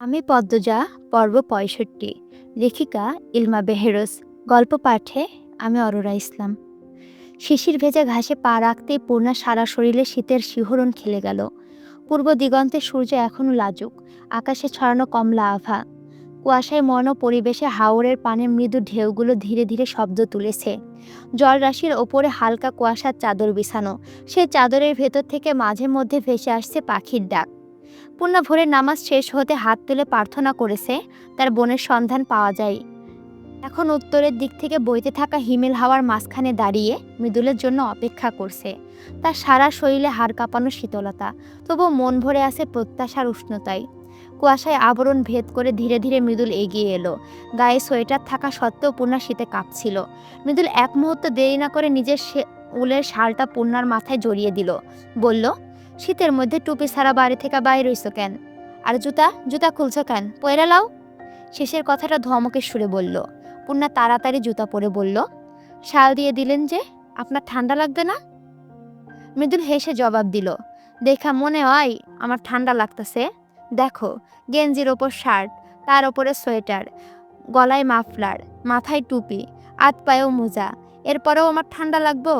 আমি পদ্মজা, পর্ব পঁয়ষট্টি। লেখিকা ইলমা বেহেরোস। গল্প পাঠে আমি অরোরা ইসলাম। শিশির ভেজা ঘাসে পা রাখতেই পূর্ণা সারা শরীরে শীতের শিহরণ খেলে গেল। পূর্ব দিগন্তে সূর্য এখনও লাজুক। আকাশে ছড়ানো কমলা আভা। কুয়াশায় মন পরিবেশে হাওরের পানের মৃদু ঢেউগুলো ধীরে ধীরে শব্দ তুলেছে। জলরাশির ওপরে হালকা কুয়াশার চাদর বিছানো। সে চাদরের ভেতর থেকে মাঝে মধ্যে ভেসে আসছে পাখির ডাক। পূর্ণা ভোরের নামাজ শেষ হতে হাত তুলে প্রার্থনা করেছে, তার বোনের সন্ধান পাওয়া যায়। এখন উত্তরের দিক থেকে বইতে থাকা হিমেল হাওয়ার মাঝখানে দাঁড়িয়ে মৃদুলের জন্য অপেক্ষা করছে। তার সারা শরীরে হাড় কাঁপানো শীতলতা তবুও মন ভরে আছে প্রত্যাশার উষ্ণতায়। কুয়াশায় আবরণ ভেদ করে ধীরে ধীরে মৃদুল এগিয়ে এলো। গায়ে সোয়েটার থাকা সত্ত্বেও পূর্ণা শীতে কাঁপছিল। মৃদুল এক মুহূর্ত দেরি না করে নিজের উলের শালটা পূর্ণার মাথায় জড়িয়ে দিল। বলল শীতের মধ্যে টুপি ছাড়া বাড়ি থেকে বাইরে হইছো কেন? আর জুতা জুতা খুলছো কেন? পয়রা লাও। শেষের কথাটা ধমকের সুরে বলল। পূর্ণা তাড়াতাড়ি জুতা পরে বলল, শাল দিয়ে দিলেন যে, আপনার ঠান্ডা লাগবে না? মৃদুল হেসে জবাব দিল, দেখা মনে হয় আমার ঠান্ডা লাগতেছে। দেখো, গেঞ্জির ওপর শার্ট, তার ওপরে সোয়েটার, গলায় মাফলার, মাথায় টুপি আত পায়েও মোজা, এরপরেও আমার ঠান্ডা লাগবো?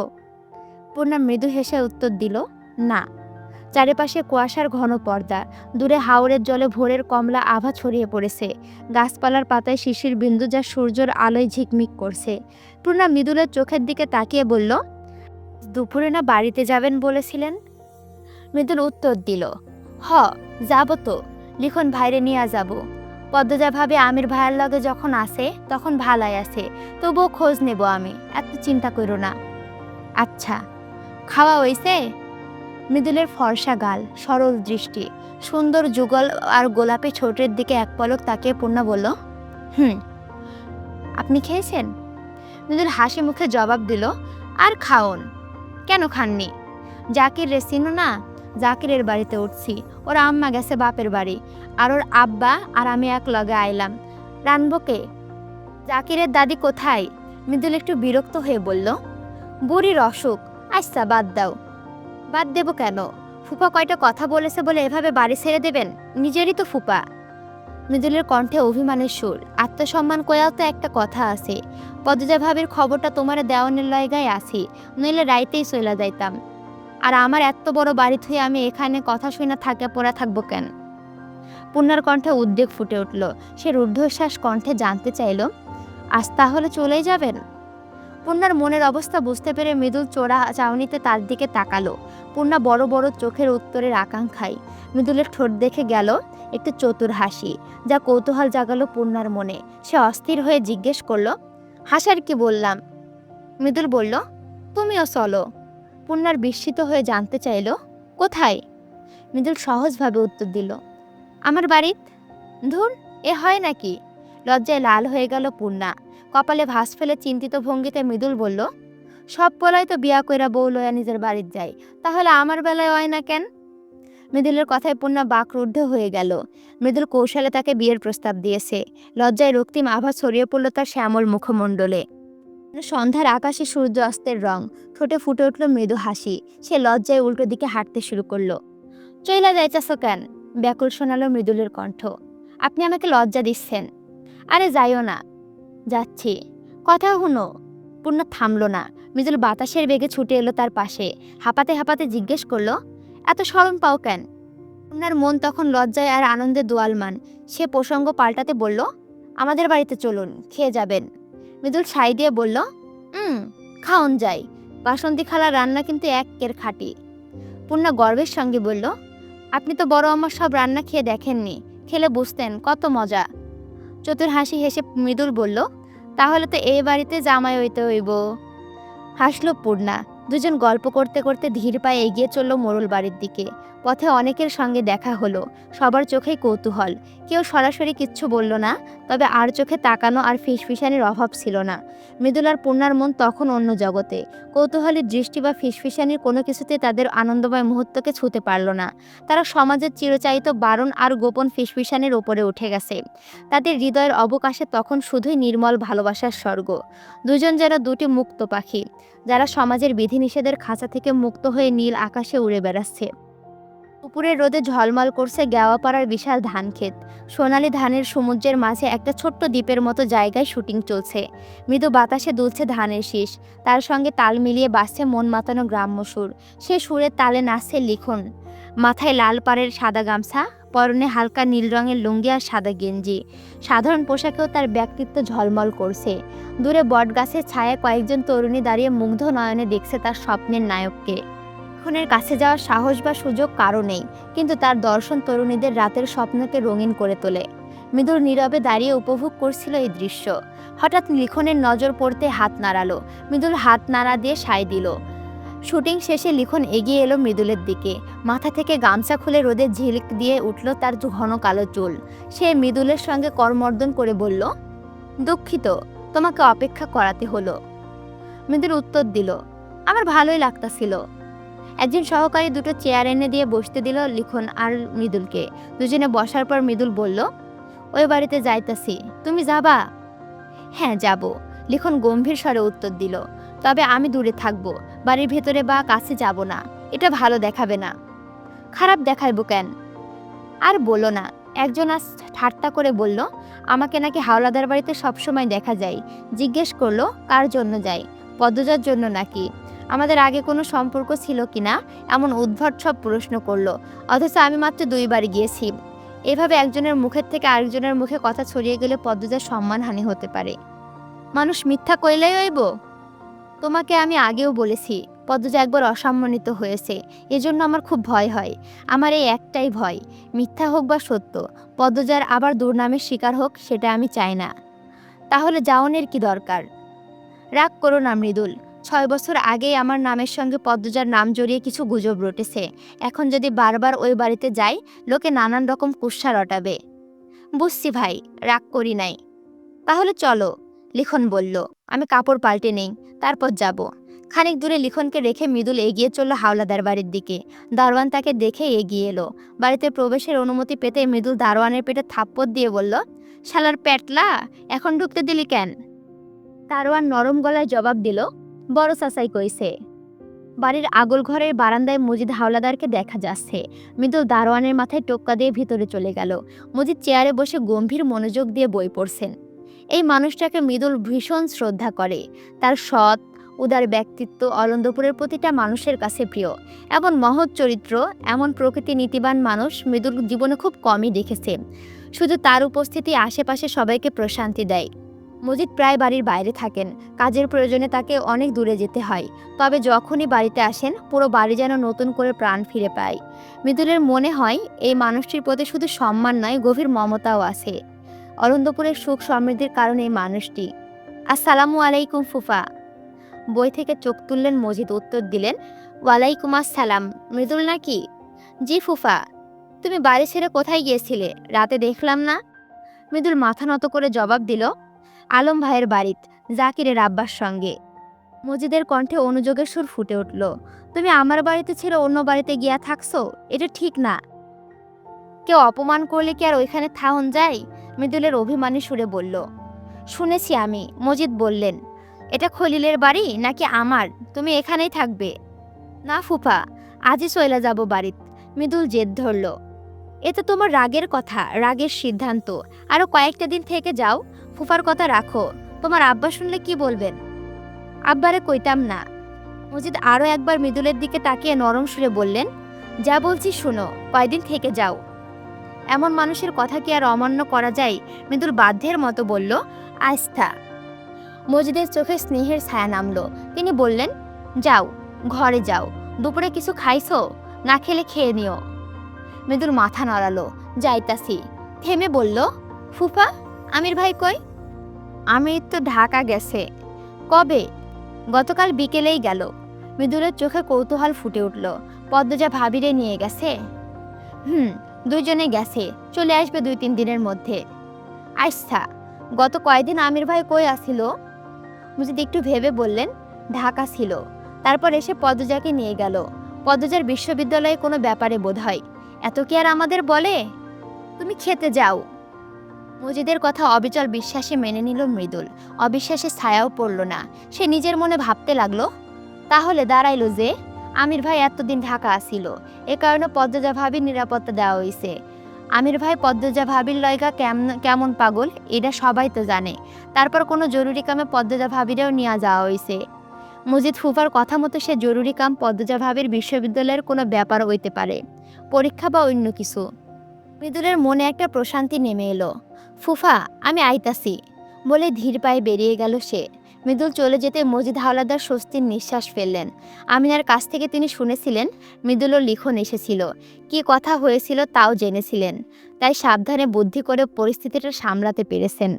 পূর্ণা মৃদু হেসে উত্তর দিল, না। চারিপাশে কুয়াশার ঘন পর্দা। দূরে হাওরের জলে ভোরের কমলা আভা ছড়িয়ে পড়েছে। গাছপালার পাতায় শিশির বিন্দু যা সূর্যের আলোয় ঝিকমিক করছে। পূর্ণা মৃদুলের চোখের দিকে তাকিয়ে বলল, দুপুরে না বাড়িতে যাবেন বলেছিলেন? মৃদুল উত্তর দিল, হ, যাব তো। লিখন ভাইরে নিয়ে যাব। পদ্মজা ভাবে আমির ভাইয়ের লগে যখন আসে তখন ভালাই আছে। তবুও খোঁজ নেব আমি, এত চিন্তা করো না। আচ্ছা খাওয়া হইছে? মৃদুলের ফর্সা গাল, সরল দৃষ্টি, সুন্দর যুগল আর গোলাপি ছোটের দিকে এক পলক তাকিয়ে পূর্ণা বলল, হুম, আপনি খেয়েছেন? মৃদুল হাসি মুখে জবাব দিল, আর খাওন, কেন খাননি? জাকির রে চিনো না? জাকিরের বাড়িতে উঠছি, ওর আম্মা গেছে বাপের বাড়ি, আর ওর আব্বা আর আমি এক লগে আইলাম রানবকে জাকিরের দাদি কোথায়? মৃদুল একটু বিরক্ত হয়ে বলল, বুড়ির অসুখ আচ্ছা বাদ দাও। বাদ দেবো কেন? ফুপা কয়টা কথা বলেছে বলে এভাবে বাড়ি ছেড়ে দেবেন? নিজেরই তো ফুপা। মৃদুলের কণ্ঠে অভিমানের সুর। আত্মসম্মান কয়াও তো একটা কথা আছে। পদ্মজা ভাবির খবরটা তোমার দেওয়ানের লয়গায় আছি। নইলে রাইতেই চলে যাইতাম। আর আমার এত বড় বাড়ি থুয়ে আমি এখানে কথা শুনে থাকে পড়া থাকব কেন? পূর্ণার কণ্ঠে উদ্বেগ ফুটে উঠল। সে রুদ্ধশ্বাস কণ্ঠে জানতে চাইল, আজ তাহলে চলেই যাবেন? পূর্ণার মনের অবস্থা বুঝতে পেরে মৃদুল চোরা চাউনিতে তার দিকে তাকালো। পূর্ণা বড় বড় চোখের উত্তরের আকাঙ্ক্ষায় মৃদুলের ঠোঁট দেখে গেল একটু চতুর হাসি, যা কৌতূহল জাগালো পূর্ণার মনে। সে অস্থির হয়ে জিজ্ঞেস করল, হাসার কি বললাম? মৃদুল বলল, তুমিও চলো। পূর্ণার বিস্মিত হয়ে জানতে চাইল, কোথায়? মৃদুল সহজভাবে উত্তর দিল, আমার বাড়িত। ধুর, এ হয় নাকি? লজ্জায় লাল হয়ে গেল পূর্ণা। কপালে ভাঁজ ফেলে চিন্তিত ভঙ্গিতে মৃদুল বলল, সব পোলাই তো বিয়া কইরা বউ লয়া নিজের বাড়ির যায় তাহলে আমার বেলায় হয় না কেন? মৃদুলের কথায় পূর্ণা বাকরুদ্ধ হয়ে গেল। মৃদুল কৌশলে তাকে বিয়ের প্রস্তাব দিয়েছে। লজ্জায় রক্তিম আভা ছড়িয়ে পড়ল তার শ্যামল মুখমণ্ডলে। সন্ধ্যার আকাশে সূর্য অস্তের রং, ঠোঁটে ফুটে উঠল মৃদু হাসি। সে লজ্জায় উল্টো দিকে হাঁটতে শুরু করল। চইলা যাইতেছ কেন? ব্যাকুল শোনালো মৃদুলের কণ্ঠ। আপনি আমাকে লজ্জা দিচ্ছেন। আরে যাইও না। যাচ্ছি। কথা হুনো। পূর্ণ থামলো না। মৃদুল বাতাসের বেগে ছুটে এলো তার পাশে। হাঁপাতে হাঁপাতে জিজ্ঞেস করল, এত স্মরণ পাও কেন? পূর্ণার মন তখন লজ্জায় আর আনন্দে দোয়ালমান। সে প্রসঙ্গ পাল্টাতে বলল, আমাদের বাড়িতে চলুন, খেয়ে যাবেন। মৃদুল সাই দিয়ে বলল হুম খাওন যাই। বাসন্তী খালার রান্না কিন্তু এক কের খাঁটি। পূর্ণা গর্বের সঙ্গে বলল, আপনি তো বড় আমার সব রান্না খেয়ে দেখেননি। খেলে বুঝতেন কত মজা। চতুর হাসি হেসে মৃদুল বলল, তাহলে তো এই বাড়িতে জামাই হইতে হইব। হাসলো পূর্ণা। দুজন গল্প করতে করতে ধীর পায়ে এগিয়ে চলল মরুল বাড়ির দিকে। পথে অনেকের সঙ্গে দেখা হলো। সবার চোখেই কৌতূহল। কেউ সরাসরি কিচ্ছু বলল না, তবে আর চোখে তাকানো আর ফিসফিসানির অভাব ছিল না। মৃদুলার পূর্ণার মন তখন অন্য জগতে। কৌতূহলের দৃষ্টি বা ফিসফিসানির কোনো কিছুতে তাদের আনন্দময় মুহূর্তকে ছুঁতে পারল না। তারা সমাজের চিরচায়িত বারণ আর গোপন ফিসফিসানির ওপরে উঠে গেছে। তাদের হৃদয়ের অবকাশে তখন শুধুই নির্মল ভালোবাসার স্বর্গ। দুজন যেন দুটি মুক্ত পাখি, যারা সমাজের বিধিনিষেধের খাঁচা থেকে মুক্ত হয়ে নীল আকাশে উড়ে বেড়াচ্ছে। উপরের রোদে ঝলমল করছে গেওয়াপাড়ার বিশাল ধান ক্ষেত সোনালি ধানের সমুদ্রের মাঝে একটা ছোট্ট দ্বীপের মতো জায়গায় শুটিং চলছে। মৃদু বাতাসে দুলছে ধানের শীষ। তার সঙ্গে তাল মিলিয়ে বাজছে মন মাতানো গ্রাম্য সুর। সে সুরের তালে নাচছে লিখন। মাথায় লাল পাড়ের সাদা গামছা, পরনে হালকা নীল রঙের লুঙ্গি আর সাদা গেঞ্জি। সাধারণ পোশাকেও তার ব্যক্তিত্ব ঝলমল করছে। দূরে বটগাছের ছায়া কয়েকজন তরুণী দাঁড়িয়ে মুগ্ধ নয়নে দেখছে তার স্বপ্নের নায়ককে। খুনের কাছে যাওয়ার সাহস বা সুযোগ কারও নেই, কিন্তু তার দর্শন তরুণীদের রাতের স্বপ্নকে রঙিন করে তোলে। মৃদুর নীরবে দাঁড়িয়ে উপভোগ করছিল এই দৃশ্য। হঠাৎ লিখনের নজর পড়তে হাত নাড়ালো। মৃদুল হাত নাড়া দিয়ে সায় দিল। শুটিং শেষে লিখন এগিয়ে এলো মৃদুলের দিকে। মাথা থেকে গামছা খুলে রোদে ঝিলিক দিয়ে উঠল তার ঘন কালো চুল। সে মৃদুলের সঙ্গে করমর্দন করে বলল, দুঃখিত, তোমাকে অপেক্ষা করাতে হলো। মৃদুল উত্তর দিল, আমার ভালোই লাগতাছিল। একজন সহকারী দুটো চেয়ার এনে দিয়ে বসতে দিল লিখন আর মৃদুলকে। দুজনে বসার পর মৃদুল বলল, ওই বাড়িতে যাইতাছি। তুমি যাবা? হ্যাঁ যাব। লিখন গম্ভীর স্বরে উত্তর দিল, তবে আমি দূরে থাকব। বাড়ির ভেতরে বা কাছে যাব না। এটা ভালো দেখাবে না। খারাপ দেখাইবো কেন? আর বলো না। একজন আজ ঠাট্টা করে বলল, আমাকে নাকি হাওলাদার বাড়িতে সবসময় দেখা যায়। জিজ্ঞেস করল, কার জন্য যাই পদ্মজার জন্য নাকি। আমাদের আগে কোনো সম্পর্ক ছিল কি না এমন উদ্ভট সব প্রশ্ন করল। অথচ আমি মাত্র দুইবার গিয়েছি। এভাবে একজনের মুখের থেকে আরেকজনের মুখে কথা ছড়িয়ে গেলে পদ্মজার সম্মানহানি হতে পারে। মানুষ মিথ্যা কইলেই হইব? তোমাকে আমি আগেও বলেছি, পদ্মজা একবার অসম্মানিত হয়েছে। এজন্য আমার খুব ভয় হয়। আমার এই একটাই ভয়, মিথ্যা হোক বা সত্য, পদ্মজার আবার দুর্নামের শিকার হোক সেটা আমি চাই না। তাহলে যাওনের কি দরকার? রাগ করো না মৃদুল ছয় বছর আগেই আমার নামের সঙ্গে পদ্মজার নাম জড়িয়ে কিছু গুজব রটেছে। এখন যদি বারবার ওই বাড়িতে যাই, লোকে নানান রকম কুৎসা রটাবে। বুঝছি ভাই, রাগ করি নাই। তাহলে চলো, লিখন বলল। আমি কাপড় পাল্টে নেই, তারপর যাব। খানিক দূরে লিখনকে রেখে মৃদুল এগিয়ে চলল হাওলাদার বাড়ির দিকে। দারোয়ান তাকে দেখে এগিয়ে এলো। বাড়িতে প্রবেশের অনুমতি পেতে মৃদুল দারোয়ানের পেটে থাপ্পড় দিয়ে বলল, শালার প্যাটলা, এখন ঢুকতে দিলি কেন? দারোয়ান নরম গলায় জবাব দিল বড় চাচাই কইছে, বাড়ির আগল ঘরের বারান্দায় মজিদ হাওলাদারকে দেখা যাচ্ছে। মৃদুল দারোয়ানের মাথায় টোক্কা দিয়ে ভিতরে চলে গেল। মজিদ চেয়ারে বসে গম্ভীর মনোযোগ দিয়ে বই পড়ছেন। এই মানুষটাকে মৃদুল ভীষণ শ্রদ্ধা করে। তার সৎ, উদার ব্যক্তিত্ব অলন্দপুরের প্রতিটা মানুষের কাছে প্রিয়। এমন মহৎ চরিত্র, এমন প্রকৃতি নীতিবান মানুষ মৃদুল জীবনে খুব কমই দেখেছে। শুধু তার উপস্থিতি আশেপাশে সবাইকে প্রশান্তি দেয়। মজিদ প্রায় বাড়ির বাইরে থাকেন। কাজের প্রয়োজনে তাকে অনেক দূরে যেতে হয়। তবে যখনই বাড়িতে আসেন, পুরো বাড়ি যেন নতুন করে প্রাণ ফিরে পায়। মৃদুলের মনে হয়, এই মানুষটির প্রতি শুধু সম্মান নয়, গভীর মমতাও আছে। অরন্দপুরের সুখ সমৃদ্ধির কারণে এই মানুষটি। আসসালামু আলাইকুম, ফুফা। বই থেকে চোখ তুললেন মজিদ, উত্তর দিলেন, ওয়ালাইকুম আসসালাম। মৃদুল নাকি? জি, ফুফা। তুমি বাড়ি ছেড়ে কোথায় গিয়েছিলে? রাতে দেখলাম না। মৃদুল মাথা নত করে জবাব দিল আলম ভাইয়ের বাড়িত, জাকিরের আব্বার সঙ্গে। মজিদের কণ্ঠে অনুযোগের সুর ফুটে উঠল। তুমি আমার বাড়িতে ছেড়ে অন্য বাড়িতে গিয়া থাকছো? এটা ঠিক না। কেউ অপমান করলে কি আর ওইখানে থাহন যায়? মৃদুলের অভিমানী সুরে বলল। শুনেছি আমি, মজিদ বললেন। এটা খলিলের বাড়ি নাকি আমার? তুমি এখানেই থাকবে? না ফুফা, আজই চলে যাব বাড়িত, মৃদুল জেদ ধরল। এ তো তোমার রাগের কথা, রাগের সিদ্ধান্ত। আরও কয়েকটা দিন থেকে যাও ফুফার কথা রাখো, তোমার আব্বা শুনলে কি বলবেন? আব্বারে কইতাম না। মজিদ আরও একবার মৃদুলের দিকে তাকিয়ে নরম সুরে বললেন, যা বলছি শোনো, কয়দিন থেকে যাও। এমন মানুষের কথা কি আর অমান্য করা যায়? মৃদুল বাধ্যের মতো বলল, আস্থা। মজিদের চোখে স্নেহের ছায়া নামলো। তিনি বললেন, যাও, ঘরে যাও। দুপুরে কিছু খাইছো? না খেলে খেয়ে নিও। মৃদুল মাথা নড়ালো, যাইতাছি। থেমে বলল, ফুফা, আমির ভাই কই? আমির তো ঢাকা গেছে। কবে? গতকাল বিকেলেই গেল। মৃদুলের চোখে কৌতূহল ফুটে উঠল। পদ্মজা ভাবিরে নিয়ে গেছে? হুম, দুইজনে গেছে। চলে আসবে দুই তিন দিনের মধ্যে। আচ্ছা গত কয়দিন আমির ভাই কই আসিল মুজিদ একটু ভেবে বললেন, ঢাকা ছিল। তারপর এসে পদ্মজাকে নিয়ে গেল। পদ্মজার বিশ্ববিদ্যালয়ে কোনো ব্যাপারে বোধ হয় এত কি আর আমাদের বলে? তুমি খেতে যাও। মজিদের কথা অবিচল বিশ্বাসে মেনে নিল মৃদুল। অবিশ্বাসে ছায়াও পড়ল না। সে নিজের মনে ভাবতে লাগল, তাহলে দাঁড়াইলো যে, আমির ভাই এতদিন ঢাকা আসিল। এ কারণে পদ্মজা ভাবির নিরাপত্তা দেওয়া হয়েছে আমির ভাই পদ্মজা ভাবির লয়গা কেমন কেমন পাগল, এটা সবাই তো জানে। তারপর কোনো জরুরি কামে পদ্মজা ভাবিরেও নিয়ে যাওয়া হয়েছে মজিদ ফুফার কথা মতো সে জরুরি কাম পদ্মজা ভাবির বিশ্ববিদ্যালয়ের কোনো ব্যাপার হইতে পারে। পরীক্ষা বা অন্য কিছু। মৃদুলের মনে একটা প্রশান্তি নেমে এলো। ফুফা, আমি আইতাছি। বলে ধীর পায়ে বেরিয়ে গেল সে। মৃদুল চলে যেতে মজিদ হাওলাদার স্বস্তির নিঃশ্বাস ফেললেন। আমিনার কাছ থেকে তিনি শুনেছিলেন, মৃদুলও লিখন এসেছিল। কি কথা হয়েছিল তাও জেনেছিলেন। তাই সাবধানে বুদ্ধি করে পরিস্থিতিটা সামলাতে পেরেছেন।